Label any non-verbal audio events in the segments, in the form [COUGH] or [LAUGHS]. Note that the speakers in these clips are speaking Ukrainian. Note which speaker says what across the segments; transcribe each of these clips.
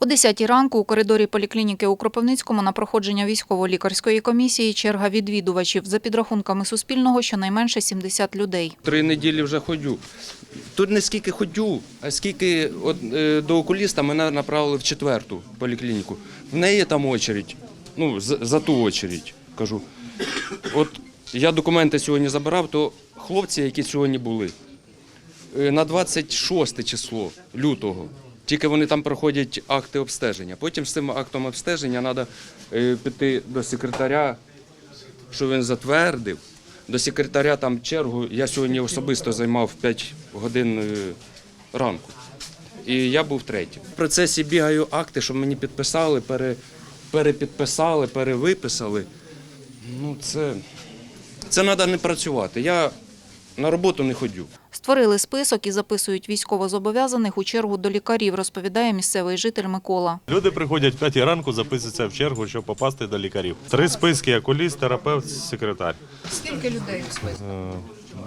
Speaker 1: О 10 ранку у коридорі поліклініки у Кропивницькому на проходження військово-лікарської комісії черга відвідувачів. За підрахунками Суспільного, щонайменше 70 людей.
Speaker 2: Три неділі вже ходю. Тут не скільки ходю, а скільки е, до окуліста мене направили в четверту поліклініку. В неї там очередь. Ну, за, за ту очередь, кажу. От я документи сьогодні забирав, то хлопці, які сьогодні були, е, на 26 число лютого. Тільки вони там проходять акти обстеження. Потім з цим актом обстеження треба піти до секретаря, що він затвердив. До секретаря там чергу. Я сьогодні особисто займав 5 годин е, ранку. І я був третій. В процесі бігаю акти, щоб мені підписали, пере, перепідписали, перевиписали. Ну, це, це треба не працювати. Я на роботу не ходю.
Speaker 1: Створили список і записують військовозобов'язаних у чергу до лікарів, розповідає місцевий житель Микола.
Speaker 3: Люди приходять в 5 ранку, записуються в чергу, щоб попасти до лікарів. Три списки: окуліст, терапевт, секретар.
Speaker 1: Скільки людей у списку?
Speaker 3: Е,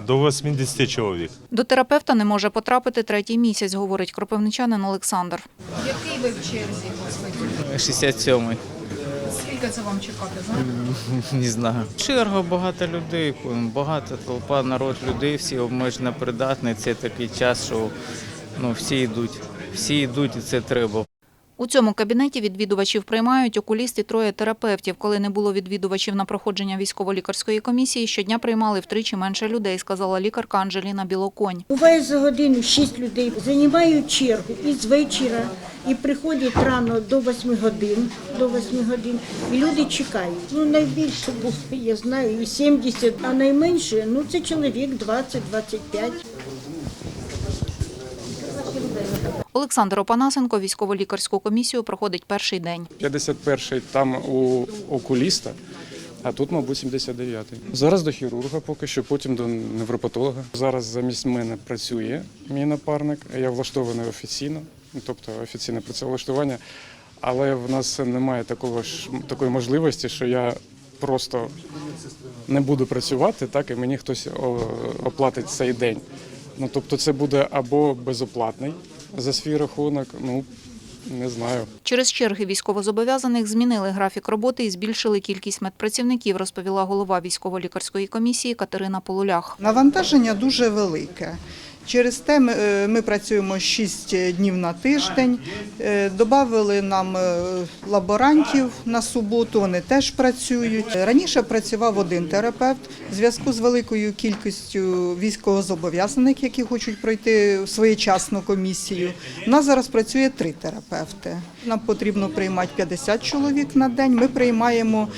Speaker 3: До 80 чоловік.
Speaker 1: До терапевта не може потрапити третій місяць, говорить кропивничанин Олександр.
Speaker 4: Який ви в черзі господи?
Speaker 5: 67-й,
Speaker 4: Скільки це вам чекати? Знаєте? [LAUGHS]
Speaker 5: не знаю. Черга багато людей, багато толпа, народ людей, всі обмежено придатні. Це такий час, що ну, всі йдуть. Всі йдуть і це треба.
Speaker 1: У цьому кабінеті відвідувачів приймають окуліст і троє терапевтів. Коли не було відвідувачів на проходження військово-лікарської комісії, щодня приймали втричі менше людей, сказала лікарка Анжеліна Білоконь.
Speaker 6: Буває за годину шість людей займають чергу і з вечора, і приходять рано до 8 годин, до 8 годин, і люди чекають. Ну найбільше було, я знаю, і 70, а найменше ну це чоловік 20-25.
Speaker 1: Олександр Опанасенко військово-лікарську комісію проходить перший день.
Speaker 7: 51-й там у окуліста, а тут, мабуть, 79-й. Зараз до хірурга поки що, потім до невропатолога. Зараз замість мене працює мій напарник. Я влаштований офіційно, тобто офіційне працевлаштування, але в нас немає такого ж такої можливості, що я просто не буду працювати, так і мені хтось оплатить цей день. Ну тобто, це буде або безоплатний за свій рахунок, ну не знаю.
Speaker 1: Через черги військовозобов'язаних змінили графік роботи і збільшили кількість медпрацівників, розповіла голова військово-лікарської комісії Катерина Полулях.
Speaker 8: Навантаження дуже велике. Через те ми, е, працюємо 6 днів на тиждень. Е, Добавили нам е, лаборантів на суботу, вони теж працюють. Раніше працював один терапевт. В зв'язку з великою кількістю військовозобов'язаних, які хочуть пройти своєчасну комісію. У нас зараз працює три терапевти. Нам потрібно приймати 50 чоловік на день. Ми приймаємо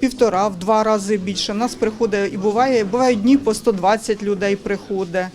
Speaker 8: півтора, в два рази більше. У нас приходить і буває, бувають дні по 120 людей приходить.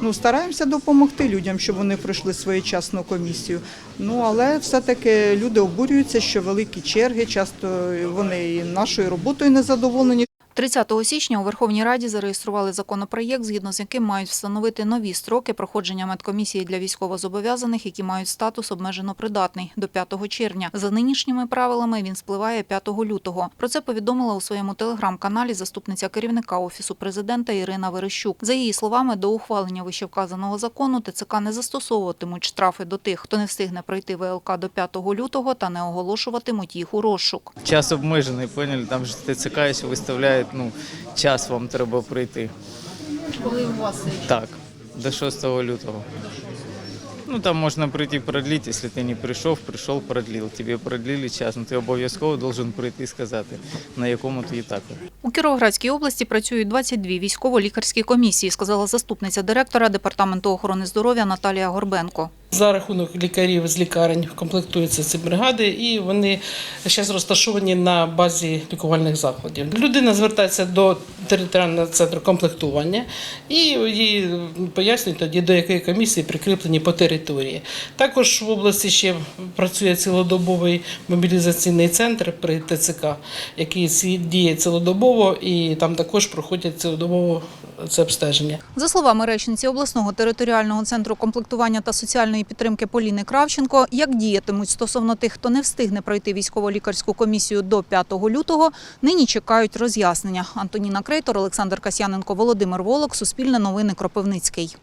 Speaker 8: Ну, стараємося допомогти людям, щоб вони пройшли своєчасну комісію. Ну, але все-таки люди обурюються, що великі черги, часто вони і нашою роботою незадоволені.
Speaker 1: 30 січня у Верховній Раді зареєстрували законопроєкт, згідно з яким мають встановити нові строки проходження медкомісії для військовозобов'язаних, які мають статус обмежено придатний до 5 червня. За нинішніми правилами він спливає 5 лютого. Про це повідомила у своєму телеграм-каналі заступниця керівника офісу президента Ірина Верещук. За її словами, до ухвалення вищевказаного закону ТЦК не застосовуватимуть штрафи до тих, хто не встигне пройти ВЛК до 5 лютого, та не оголошуватимуть їх у розшук.
Speaker 5: Час обмежений, поняли? Там ж ТЦК ще ну, час вам треба прийти.
Speaker 4: Коли у вас
Speaker 5: Так, до 6 лютого. Ну, там можна прийти продлить, якщо ти не прийшов, прийшов, продлив. Тобі продлили час, ну ти обов'язково должен прийти і сказати, на якому ти етапі.
Speaker 1: У Кіровоградській області працюють 22 військово-лікарські комісії, сказала заступниця директора департаменту охорони здоров'я Наталія Горбенко.
Speaker 9: За рахунок лікарів з лікарень комплектуються ці бригади, і вони зараз розташовані на базі лікувальних закладів. Людина звертається до територіального центру комплектування і їй пояснюють тоді, до якої комісії прикріплені по території. Також в області ще працює цілодобовий мобілізаційний центр при ТЦК, який діє цілодобово, і там також проходять цілодобово це обстеження.
Speaker 1: За словами речниці обласного територіального центру комплектування та соціальної підтримки Поліни Кравченко, як діятимуть стосовно тих, хто не встигне пройти військово-лікарську комісію до 5 лютого, нині чекають роз'яснення. Антоніна Крейтор, Олександр Касьяненко, Володимир Волок, Суспільне новини Кропивницький.